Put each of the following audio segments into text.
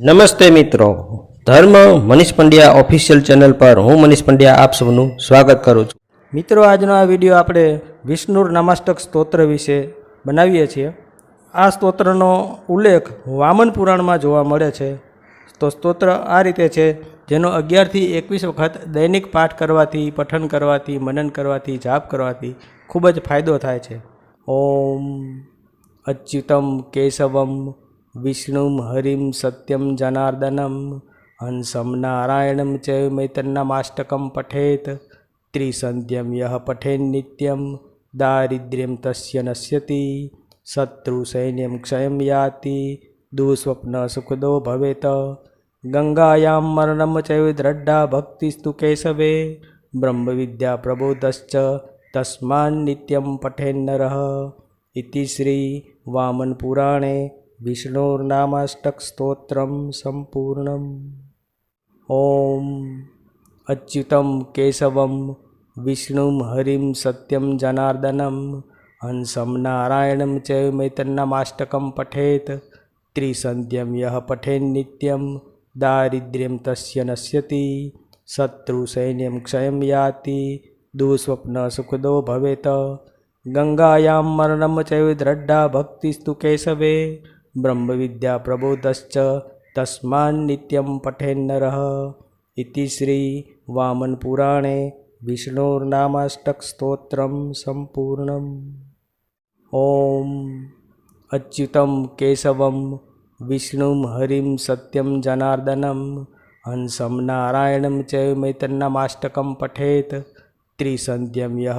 નમસ્તે મિત્રો. ધર્મ મનીષ પંડ્યા ઓફિશિયલ ચેનલ પર હું મનીષ પંડ્યા આપ સૌનું સ્વાગત કરું છું. મિત્રો, આજનો આ વીડિયો આપણે વિષ્ણુર નામાષ્ટક સ્તોત્ર વિશે બનાવીએ છીએ. આ સ્તોત્રનો ઉલ્લેખ વામન પુરાણમાં જોવા મળે છે. તો સ્તોત્ર આ રીતે છે, જેનો અગિયારથી એકવીસ વખત દૈનિક પાઠ કરવાથી, પઠન કરવાથી, મનન કરવાથી, જાપ કરવાથી ખૂબ જ ફાયદો થાય છે. ઓમ અચ્યુતમ કેશવમ વિષ્ણુમ હરિમ સત્યમ જનાર્દનમ હંસમ નારાયણમ ચ મૈતન્નમાષ્ટકમ પઠેત ત્રિસંધ્યમ યહ પઠેન નિત્યમ દારિદ્ર્યમ તસ્ય નશ્યતિ શત્રુ સૈન્યમ ક્ષયમ યાતિ દુઃસ્વપ્ન સુખદો ભવેત ગંગાયામ મરણમ ચૈવ દ્રઢા ભક્તિસ્તુ કેશવે બ્રહ્મવિદ્યા પ્રબોધશ્ચ તસ્માન પઠેન્નરઃ શ્રી વામન પુરાણે વિષ્ણોર્નામાષ્ટક સ્તોત્રમ સંપૂર્ણમ ઓમ અચ્યુતમ કેશવમ વિષ્ણુમ હરિમ સત્યમ જનાર્દનમ હંસમ નારાયણમ ચ મૈતન્નમાષ્ટકમ પઠેત ત્રિસંધ્યમ યહ પઠેન નિત્યમ દારિદ્ર્યમ તસ્ય નશ્યતિ શત્રુ સૈન્યમ ક્ષયમ યાતિ દુસ્વપ્ન સુખદો ભવેત ગંગાયામ મરણમ ચૈવ દ્રઢા ભક્તિસ્તુ કેશવે બ્રહ્મવિદ્યા પ્રબોધશ્ચ તસ્માન નિત્યમ પઠેન્નર ઇતિ શ્રી વામન પુરાણે વિષ્ણુર્નામાષ્ટક સ્તોત્રમ સંપૂર્ણમ ઓમ અચ્યુતમ કેશવમ વિષ્ણુમ હરિમ સત્યમ જનાર્દનમ હંસમ નારાયણમ ચ મૈતન્નમાષ્ટકમ પઠેત ત્રિસંધ્યમ યહ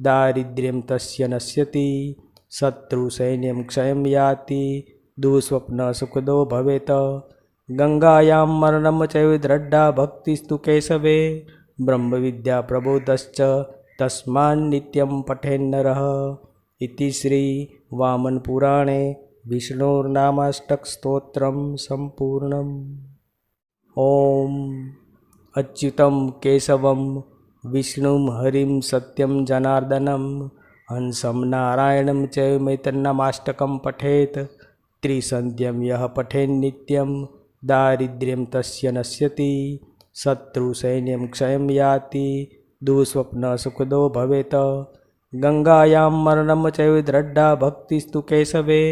દારિદ્ર્યમ તસ્ય નશ્યતિ, શત્રુ સૈન્યમ ક્ષયમ યાતિ, દુઃસ્વપ્ન સુખદો ભવેત, ગંગાયામ મરણમ ચૈવ દ્રઢા ભક્તિસ્તુ કેશવે, બ્રહ્મવિદ્યા પ્રબોધશ્ચ તસ્માન નિત્યમ પઠેન્નર ઇતિ શ્રી વામન પુરાણે વિષ્ણુર્નામાષ્ટક સ્તોત્રમ સંપૂર્ણમ. ઓમ અચ્યુતમ કેશવમ વિષ્ણુમ હરિમ સત્યમ જનાર્દનમ હંસમ નારાયણમ ચ મૈતન્નમાષ્ટકમ પઠેત ત્રિસંધ્યમ યહ પઠેન્નિત્યમ દારિદ્ર્યમ તસ્ય નશ્યતિ શત્રુ સૈન્યમ ક્ષયમ યાતિ દુઃસ્વપ્ન સુખદો ભવેત ગંગાયામ મરણમ ચૈવ દ્રઢા ભક્તિસ્તુ કેશવે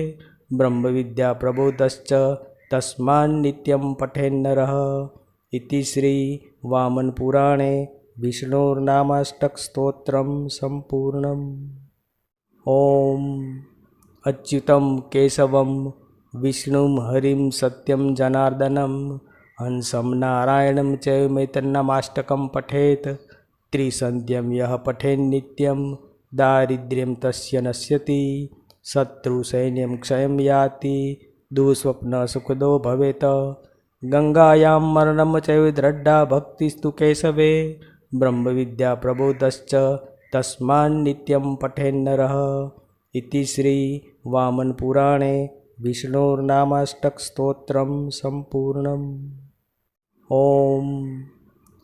બ્રહ્મવિદ્યા પ્રબોધશ્ચ તસ્માન નિત્યમ પઠેન્નરઃ ઇતિ શ્રી વામન પુરાણે વિષ્ણુર્નામાષ્ટક સ્તોત્રમ સંપૂર્ણમ ઓમ અચ્યુતમ કેશવમ વિષ્ણુમ હરિમ સત્યમ જનાર્દનમ હંસમ નારાયણમ ચૈતન્નમાષ્ટકમ પઠેત ત્રિસંધ્યમ યહ दुःस्वप्नसुखदो भवेत्। गङ्गायां मरणं चैव दृढा भक्तिस्तु केशवे। ब्रह्मविद्याप्रबोधश्च तस्मान्नित्यं पठेन्नरः। इति श्रीवामनपुराणे विष्णोर्नामाष्टकस्तोत्रं सम्पूर्णम्। ॐ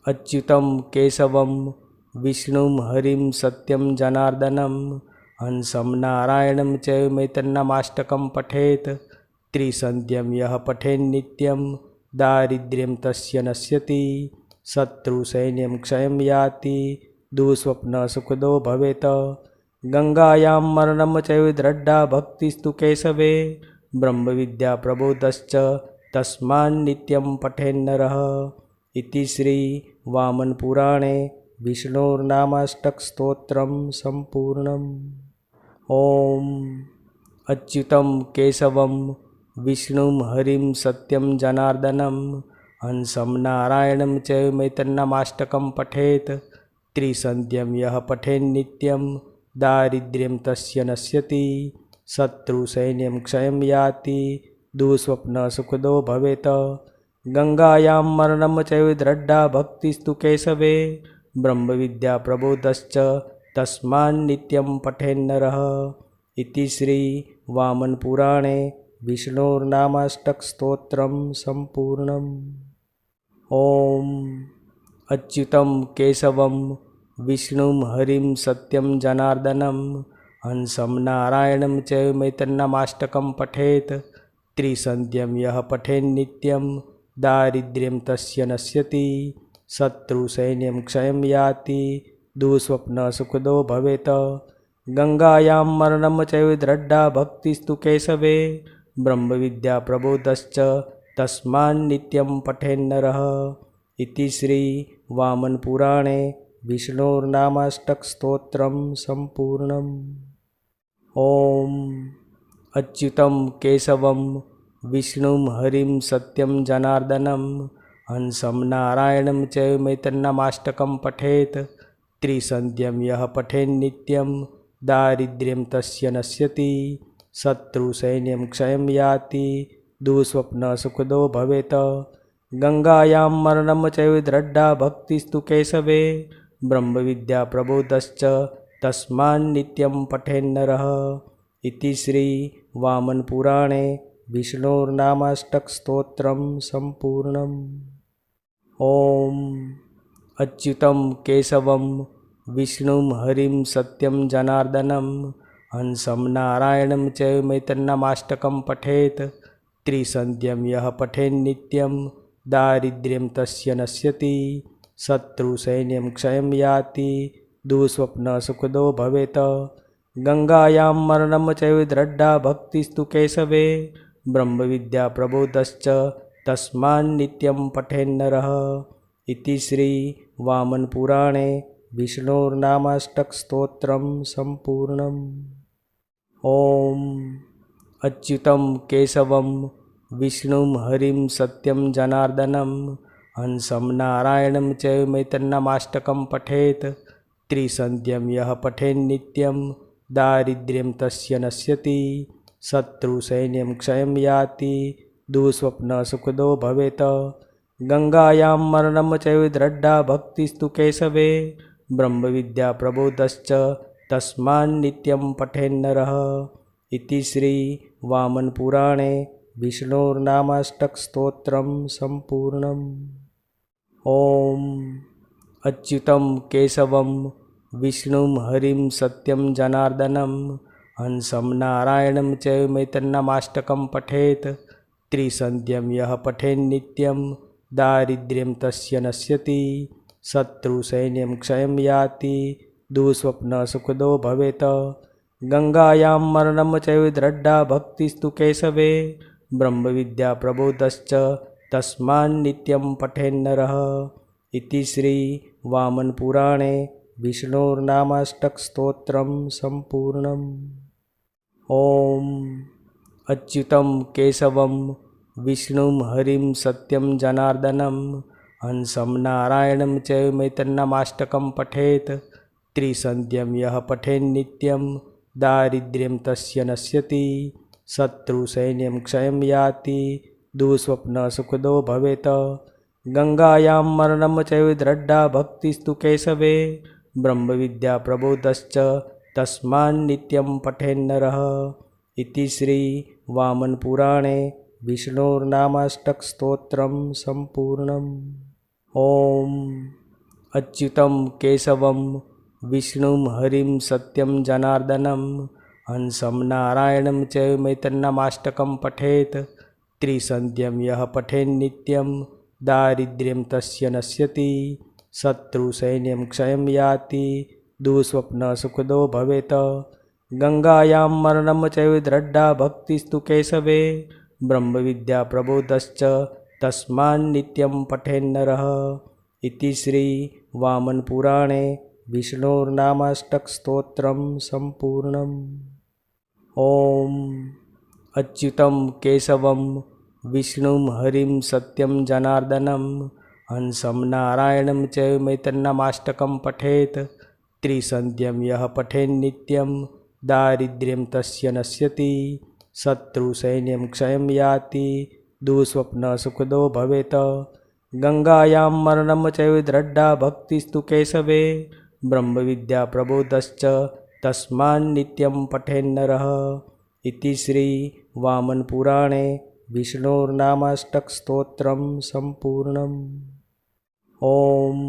अच्युतं केशवं विष्णुं हरिं सत्यं जनार्दनं हंसं नारायणं च मेतन्नमाष्टकं पठेत्। પઠેન નિત્યમ દારિદ્ર્યમ તસ્ય નશ્યતિ શત્રુ સૈન્યમ ક્ષયમ યાતિ દુઃસ્વપ્ન સુખદો ભવેત ગંગાયામ મરણમ ચૈદ્રઢા ભક્તિસ્તુ કેશવે બ્રહ્મવિદ્યા પ્રબોધશ્ચ તસ્માન નિત્યમ પઠેન્નર ઇતિ શ્રી વામન પુરાણે વિષ્ણુર્નામાષ્ટક સ્તોત્રમ સંપૂર્ણમ ઓમ અચ્યુતમ કેશવમ વિષ્ણુમ હરિમ સત્યમ જનાર્દનમ હંસમ નારાયણમ ચ મૈતન્નમાષ્ટકમ પઠેત ત્રિસંધ્યમ યહ પઠેન નિત્યમ દારિદ્ર્યમ તસ્ય નશ્યતિ શત્રુ સૈન્યમ ક્ષયમ યાતિ દુઃસ્વપ્ન સુખદો ભવેત ગંગાયામ મરણમ ચૈવ દ્રઢા ભક્તિસ્તુ કેશવે બ્રહ્મવિદ્યા પ્રબોધશ્ચ તસ્માન પઠેન્નરઃ શ્રી વામન પુરાણે વિષ્ણોર્નામાષ્ટક સ્તોત્રમ સંપૂર્ણમ ઓમ અચ્યુતમ કેશવમ વિષ્ણુમ હરિમ સત્યમ જનાર્દનમ હંસમ નારાયણમ ચ મૈતન્નમાષ્ટકમ પઠેત ત્રિસંધ્યમ યહ પઠેન નિત્યમ દારિદ્ર્યમ તસ્ય નશ્યતિ શત્રુ સૈન્યમ ક્ષયમ યાતિ દુસ્વપ્ન સુખદો ભવેત ગંગાયામ મરણમ ચૈવ દ્રઢા ભક્તિસ્તુ કેશવે બ્રહ્મવિદ્યા પ્રબોધશ્ચ તસ્માન નિત્યમ પઠેન્નર ઇતિ શ્રી વામન પુરાણે વિષ્ણુર્નામાષ્ટક સ્તોત્રમ સંપૂર્ણમ ઓમ અચ્યુતમ કેશવમ વિષ્ણુમ હરિમ સત્યમ જનાર્દનમ હંસમ નારાયણમ ચૈતન્નમાષ્ટકમ પઠેત ત્રિસંધ્યમ યહ પઠેન્નિત્યમ દારિદ્ર્યમ તસ્ય નશ્યતી શત્રુ સૈન્યમ ક્ષયમ યાતિ દુઃસ્વપ્ન સુખદો ભવેત ગંગાયામ મરણમ ચૈદ્રઢા ભક્તિસ્તુ કેશવે બ્રહ્મવિદ્યા પ્રબોધશ્ચ તસ્માન નિત્યમ પઠેન્નર ઇતિ શ્રી વામન પુરાણે વિષ્ણુર્નામાષ્ટક સ્તોત્રમ સંપૂર્ણમ ઓમ અચ્યુતમ કેશવમ વિષ્ણુમ હરિમ સત્યમ જનાર્દનમ હંસમ નારાયણમ ચૈવ મૈતન્નમાષ્ટકમ પઠેત ત્રિસંધ્યમ યહ પઠેન નિત્યમ દારિદ્ર્યમ તસ્ય નશ્યતિ શત્રુ સૈન્યમ ક્ષયમ યાતિ દુઃસ્વપ્ન સુખદો ભવેત ગંગાયામ મરણમ ચૈવ દ્રઢા ભક્તિસ્તુ કેશવે બ્રહ્મવિદ્યા પ્રબોધશ્ચ તસ્માન નિત્યમ પઠેન શ્રી વામન પુરાણે વિષ્ણુર્નામાષ્ટક સ્તોત્રમ સંપૂર્ણમ ઓમ અચ્યુતમ કેશવમ વિષ્ણુમ હરિમ સત્યમ જનાર્દનમ હંસમ નારાયણમ ચ મૈતન્નમાષ્ટકમ પઠેત ત્રિસંધ્યમ યહ પઠેન્નિત્યમ દારિદ્ર્યમ તસ્ય નશ્યતિ શત્રુસૈન્યમ ક્ષયમ યાતિ દુઃસ્વપ્ન સુખદો ભવેત ગંગાયામ મરણમ ચૈવ દ્રઢા ભક્તિસ્તુ કેશવે બ્રહ્મવિદ્યા પ્રબોધશ્ચ તસ્માન નિત્યમ પઠેન્નરહ ઇતિ શ્રી વામન પુરાણે વિષ્ણુર્નામાષ્ટક સ્તોત્રમ સંપૂર્ણમ ઓમ અચ્યુતમ કેશવમ વિષ્ણુમ હરિમ સત્યમ જનાર્દનમ હંસમ નારાયણમ ચૈતન્નમાષ્ટકમ પઠેત ત્રિસંધ્યમ યહ પઠેન્નિત્યમ દારિદ્ર્યમ તસ્ય નશ્યતિ શત્રુસૈન્યમ ક્ષયમ યાતિ દુઃસ્વપ્ન સુખદો ભવેત ગંગાયામ મરણમ ચૈદ્રઢા ભક્તિસ્તુ કેશવે બ્રહ્મવિદ્યા પ્રબોધશ્ચ તસ્માન નિત્યમ પઠેન્નર ઇતિ શ્રી વામન પુરાણે વિષ્ણુર્નામાષ્ટક સ્તોત્રમ સંપૂર્ણમ ઓમ અચ્યુતમ કેશવમ વિષ્ણુમ હરિમ સત્યમ જનાર્દનમ હંસમ નારાયણમ ચૈવ પઠેત ત્રિસંધ્યમ યહ પઠેન નિત્યમ દારિદ્ર્યમ તસ્ય નશ્યતિ શત્રુ સૈન્યમ ક્ષયમ યાતિ દુઃસ્વપ્ન સુખદો ભવેત ગંગાયામ મરણમ ચૈવ દ્રઢા ભક્તિસ્તુ કેશવે બ્રહ્મવિદ્યા પ્રબોધશ્ચ તસ્માન નિત્યમ પઠેન્નર ઇતિ શ્રી વામન પુરાણે વિષ્ણુર્નામાષ્ટક સ્તોત્રમ સંપૂર્ણમ ઓમ અચ્યુતમ કેશવમ વિષ્ણુમ હરિમ સત્યમ જનાર્દનમ હંસમ નારાયણમ ચ મૈતન્નમાષ્ટકમ પઠેત ત્રિસંધ્યમ યહ પઠેન નિત્યમ દારિદ્ર્યમ તસ્ય નશ્યતિ શત્રુ સૈન્યમ ક્ષયમ યાતિ દુઃસ્વપ્ન સુખદો ભવેત ગંગાયામ મરણમ ચૈવ દ્રઢા ભક્તિસ્તુ કેશવે બ્રહ્મવિદ્યા પ્રબોધશ્ચ તસ્માન પઠેન્નર શ્રી વામન પુરાણે વિષ્ણોર્નામાષ્ટકસ્તોત્રમ સંપૂર્ણમ ઓમ અચ્યુતમ કેશવમ વિષ્ણુમ હરિમ સત્યમ જનાર્દનમ હંસમ નારાયણમ ચૈવ મૈતન્નમાષ્ટકમ પઠેત ત્રિસંધ્યમ યહ પઠેન્નિત્યમ દારિદ્ર્યમ તસ્ય નશ્યતિ શત્રુસૈન્યમ ક્ષયમ યાતિ દુઃસ્વપ્ન સુખદો ભવેત ગંગાયામ મરણમ ચૈવ દ્રઢા ભક્તિસ્તુ કેશવે બ્રહ્મવિદ્યાપ્રબોધશ્ચ તસ્માન નિત્યમ પઠેન્નર ઇતિ શ્રી વામનપુરાણે વિષ્ણોર્નામાષ્ટકસ્તોત્રમ સંપૂર્ણમ ઓમ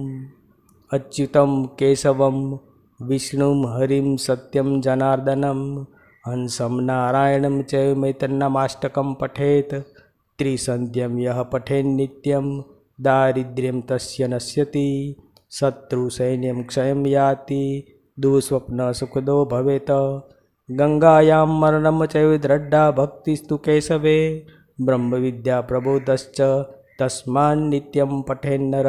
અચ્યુતમ કેશવમ વિષ્ણુમ હરિમ સત્યમ જનાર્દનમ હંસમ નારાયણમ ચૈતન્નમાષ્ટકમ પઠેત ત્રિસંધ્યમ યહ પઠેન્નિત્યમ દારિદ્ર્યમ તસ્ય નશ્યતી શત્રુ સૈન્યમ ક્ષયમ યાતિ દુઃસ્વપ્ન સુખદો ભવેત ગંગાયામ મરણમ ચૈદ્રઢા ભક્તિસ્તુ કેશવે બ્રહ્મવિદ્યા પ્રબોધશ્ચ તસ્માન નિત્યમ પઠેન્નર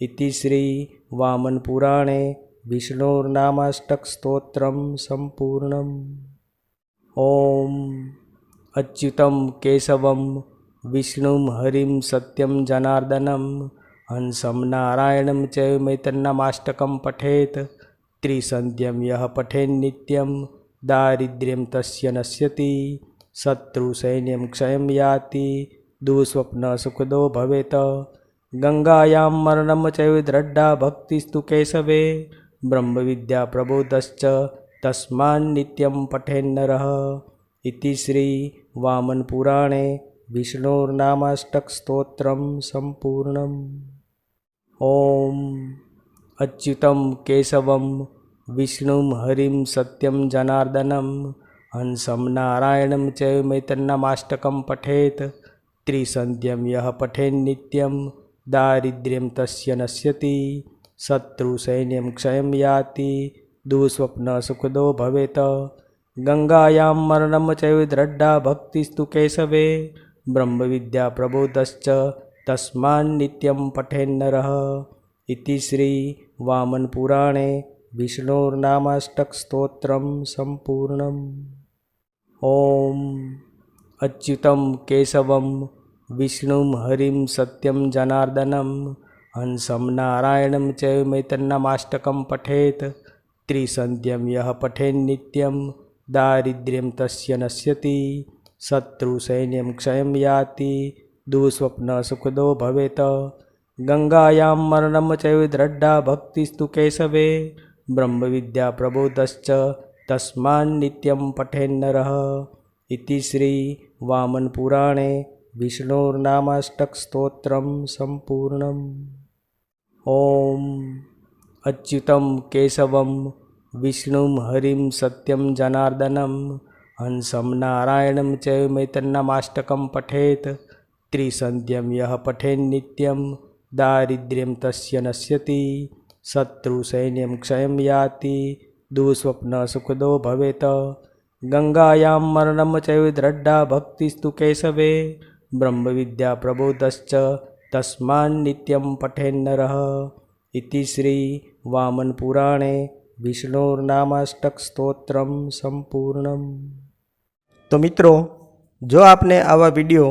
ઇતિ શ્રી વામન પુરાણે વિષ્ણુર્નામાષ્ટક સ્તોત્રમ સંપૂર્ણમ ઓમ અચ્યુતમ કેશવમ વિષ્ણુમ હરિમ સત્યમ જનાર્દનમ હંસમ નારાયણમ ચૈવ મૈતન્નમાષ્ટકમ પઠેત, ત્રિસંધ્યમ યહ પઠેન નિત્યમ, દારિદ્ર્યમ તસ્ય નશ્યતિ, શત્રુ સૈન્યમ ક્ષયમ યાતિ, દુઃસ્વપ્ન સુખદો ભવેત, ગંગાયામ મરણમ ચૈવ દ્રઢા ભક્તિસ્તુ કેશવે, બ્રહ્મવિદ્યા પ્રબોધશ્ચ તસ્માન નિત્યમ પઠેન્નર ઇતિ શ્રી વામન પુરાણે વિષ્ણોર્નામાષ્ટક સ્તોત્રમ સંપૂર્ણમ. ઓમ અચ્યુતમ કેશવમ વિષ્ણુમ હરિમ સત્યમ જનાર્દનમ હંસમ નારાયણમ ચ મૈતન્નમાષ્ટકમ પઠેત ત્રિસંધ્યમ યહ પઠેન્નિત્યમ દારિદ્ર્યમ તસ્ય નશ્યતિ શત્રુ સૈન્યમ ક્ષયમ યાતિ દુઃસ્વપ્ન સુખદો ભવેત ગંગાયામ મરણમ ચૈવ દ્રઢા ભક્તિસ્તુ કેશવે બ્રહ્મવિદ્યા પ્રબોધશ્ચ તસ્માન નિત્યમ પઠેન્નર ઇતિ શ્રી વામન પુરાણે વિષ્ણુર્નામાષ્ટક સ્તોત્રમ સંપૂર્ણમ ઓમ અચ્યુતમ કેશવમ વિષ્ણુમ હરિમ સત્યમ જનાર્દનમ હંસમ નારાયણમ ચૈમેતન્નમાષ્ટકમ પઠેત ત્રિસંધ્યમ યહ પઠેન નિત્યમ દારિદ્ર્યમ તસ્ય નશ્યતિ શત્રુસૈન્યમ ક્ષયમ યાતિ દુઃસ્વપ્ન સુખદો ભવેત. ગંગાયામ મરણમ ચૈદ્રઢા ભક્તિસ્તુ કેશવે. બ્રહ્મવિદ્યા પ્રબોધશ્ચ તસ્માન નિત્યમ પઠેન્નર ઇતિ શ્રી વામન પુરાણે વિષ્ણુર્નામાષ્ટક સ્તોત્રમ સંપૂર્ણમ. ઓમ અચ્યુતમ કેશવમ વિષ્ણુમ હરિમ સત્યમ જનાર્દનમ હંસમ નારાયણમ ચૈ પઠેત. ત્રિસંધ્યમ યહ પઠેન નિત્યમ દારિદ્ર્યમ તસ્ય નશ્યતિ શત્રુ સૈન્યમ ક્ષયમ યાતિ દુઃસ્વપ્ન સુખદો ભવેત ગંગાયામ મરણમ ચૈદ્રઢા ભક્તિસ્તુ કેશવે બ્રહ્મવિદ્યા પ્રબોધશ્ચ તસ્માન નિત્યમ પઠેન્નર ઇતિ શ્રી વામન પુરાણે વિષ્ણુર્નામાષ્ટક સ્તોત્રમ સંપૂર્ણમ તો મિત્રો જો આપને આવા વીડિયો